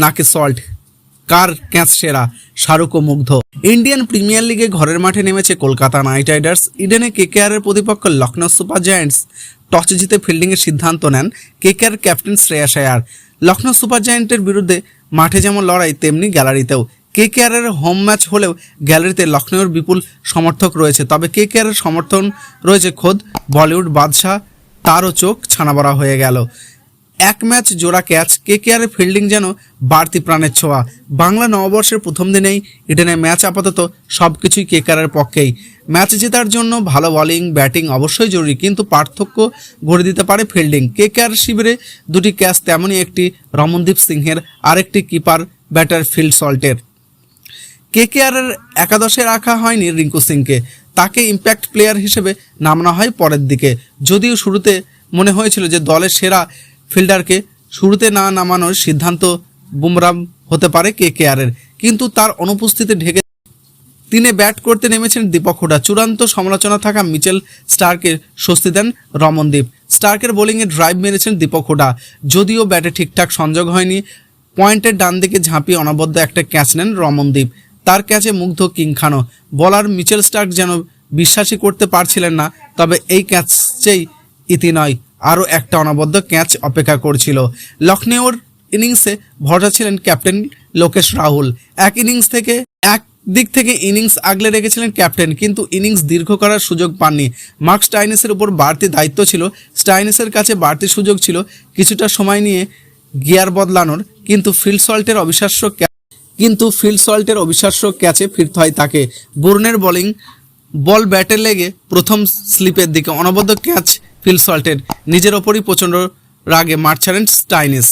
নাকি সল্ট কার ক্যাচ সেরা, শাহরুখ ও মুগ্ধ। ইন্ডিয়ান প্রিমিয়ার লিগে ঘরের মাঠে নেমেছে কলকাতা নাইট রাইডার্স। ইডেনে কেকেআরের প্রতিপক্ষ লখনৌ সুপার জায়ান্টস টস জিতে ফিল্ডিংয়ের সিদ্ধান্ত নেন KKR captain Shreyas Iyer Lucknow super জায়ান্টের বিরুদ্ধে মাঠে যেমন লড়াই, তেমনি গ্যালারিতেও। কেকেআরের হোম ম্যাচ হলেও গ্যালারিতে লখনৌর বিপুল সমর্থক রয়েছে। তবে কেকেআরের সমর্থন রয়েছে খোদ বলিউড বাদশাহ, তারও চোখ ছানাবড়া হয়ে গেল। এক ম্যাচ জোড়া ক্যাচ, কে কেয়ারের ফিল্ডিং যেন বাড়তি প্রাণের ছোঁয়া। বাংলা নববর্ষের প্রথম দিনেই ইডেনে ম্যাচ আপাতত সব কিছুই কে কেয়ারের পক্ষেই। ম্যাচ জেতার জন্য ভালো বলিং ব্যাটিং অবশ্যই জরুরি, কিন্তু পার্থক্য গড়ে দিতে পারে ফিল্ডিং কে কেয়ার শিবিরে দুটি ক্যাচ, তেমনই একটি রমনদীপ সিংহের, আরেকটি কিপার ব্যাটার ফিল্ড সল্টের। কে কেকেআরের একাদশে রাখা হয়নি রিঙ্কু সিংকে। তাকে ইম্প্যাক্ট প্লেয়ার হিসেবে নামানো হয় পরের দিকে। যদিও শুরুতে মনে হয়েছিল যে দলের সেরা ফিল্ডারকে শুরুতে না নামানোর সিদ্ধান্ত বুমরাম হতে পারে কেকেআরের কিন্তু তার অনুপস্থিতি ঢেকে তিনি ব্যাট করতে নেমেছেন দীপক হুডা। চূড়ান্ত সমালোচনা থাকা মিচেল স্টারকে স্বস্তি দেন রমনদীপ। স্টার্কের বোলিংয়ে ড্রাইভ মেরেছেন দীপক হুডা। যদিও ব্যাটে ঠিকঠাক সংযোগ হয়নি, পয়েন্টের ডান দিকে ঝাঁপিয়ে অনবদ্য একটা ক্যাচ নেন রমনদীপ। তার ক্যাচে মুগ্ধ কিং খানও। বলার মিচেল স্টার্ক যেন বিশ্বাসই করতে পারছিলেন না, তবে এই ক্যাচেই ইতি নয়। আরও একটা অনবদ্য ক্যাচ অপেক্ষা করছিল। লখনৌর ইনিংসে ভরসা ছিলেন ক্যাপ্টেন লোকেশ রাহুল। এক ইনিংস থেকে, এক দিক থেকে ইনিংস আগলে রেখেছিলেন ক্যাপ্টেন, কিন্তু ইনিংস দীর্ঘ করার সুযোগ পাননি। মার্ক স্টাইনিসের উপর বাড়তি দায়িত্ব ছিল। স্টাইনিসের কাছে বাড়তি সুযোগ ছিল। কিছুটা সময় নিয়ে গিয়ার বদলানোর, কিন্তু ফিল্ড সল্টের অবিশ্বাস্য কিন্তু ফিল্ড সল্টের অবিশ্বাস্য ক্যাচে ফিরতে হয় তাকে। বুর্নের বোলিং বল ব্যাটে লেগে প্রথম স্লিপের দিকে অনবদ্য ক্যাচ ফিল্ড সল্টের নিজের ওপরই প্রচণ্ড রাগে মার ছাড়েন স্টাইনিস।